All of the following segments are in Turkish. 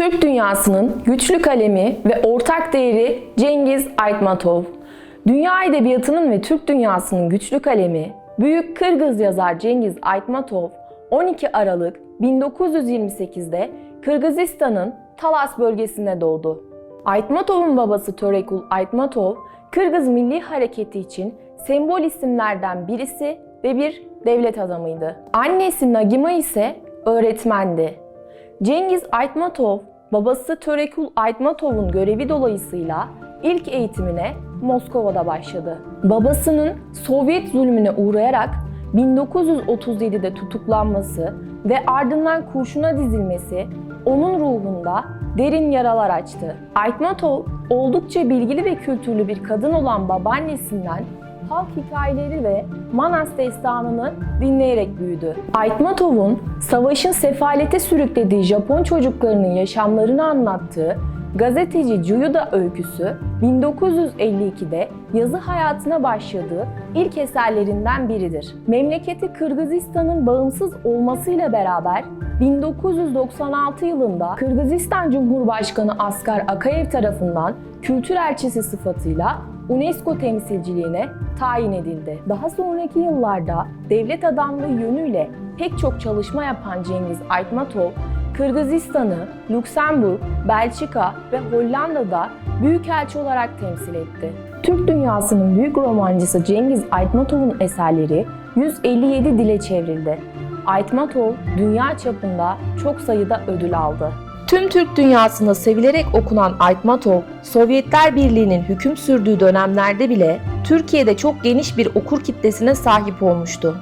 Türk dünyasının güçlü kalemi ve ortak değeri Cengiz Aytmatov. Dünya edebiyatının ve Türk dünyasının güçlü kalemi, büyük Kırgız yazar Cengiz Aytmatov 12 Aralık 1928'de Kırgızistan'ın Talas bölgesinde doğdu. Aytmatov'un babası Törekul Aytmatov, Kırgız Milli Hareketi için sembol isimlerden birisi ve bir devlet adamıydı. Annesi Nagima ise öğretmendi. Cengiz Aytmatov, babası Törekul Aytmatov'un görevi dolayısıyla ilk eğitimine Moskova'da başladı. Babasının Sovyet zulmüne uğrayarak 1937'de tutuklanması ve ardından kurşuna dizilmesi onun ruhunda derin yaralar açtı. Aytmatov oldukça bilgili ve kültürlü bir kadın olan babaannesinden halk hikayeleri ve Manas destanını dinleyerek büyüdü. Aytmatov'un savaşın sefalete sürüklediği Japon çocuklarının yaşamlarını anlattığı gazeteci Cuyuda öyküsü 1952'de yazı hayatına başladığı ilk eserlerinden biridir. Memleketi Kırgızistan'ın bağımsız olmasıyla beraber 1996 yılında Kırgızistan Cumhurbaşkanı Askar Akayev tarafından kültür elçisi sıfatıyla UNESCO temsilciliğine tayin edildi. Daha sonraki yıllarda devlet adamlığı yönüyle pek çok çalışma yapan Cengiz Aytmatov, Kırgızistan'ı, Lüksemburg, Belçika ve Hollanda'da büyükelçi olarak temsil etti. Türk dünyasının büyük romancısı Cengiz Aytmatov'un eserleri 157 dile çevrildi. Aytmatov dünya çapında çok sayıda ödül aldı. Tüm Türk dünyasında sevilerek okunan Aytmatov, Sovyetler Birliği'nin hüküm sürdüğü dönemlerde bile Türkiye'de çok geniş bir okur kitlesine sahip olmuştu.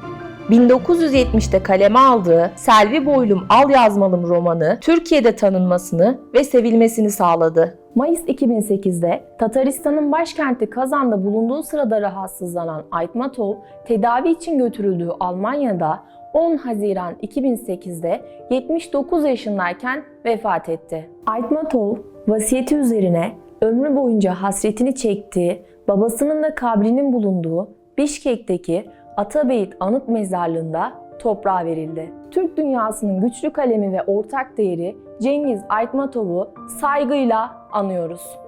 1970'te kaleme aldığı Selvi Boylum Al Yazmalım romanı Türkiye'de tanınmasını ve sevilmesini sağladı. Mayıs 2008'de Tataristan'ın başkenti Kazan'da bulunduğu sırada rahatsızlanan Aytmatov, tedavi için götürüldüğü Almanya'da 10 Haziran 2008'de 79 yaşındayken vefat etti. Aytmatov, vasiyeti üzerine ömrü boyunca hasretini çektiği, babasının da kabrinin bulunduğu Bişkek'teki Atabeyit Anıt Mezarlığı'nda toprağa verildi. Türk dünyasının güçlü kalemi ve ortak değeri Cengiz Aytmatov'u saygıyla anıyoruz.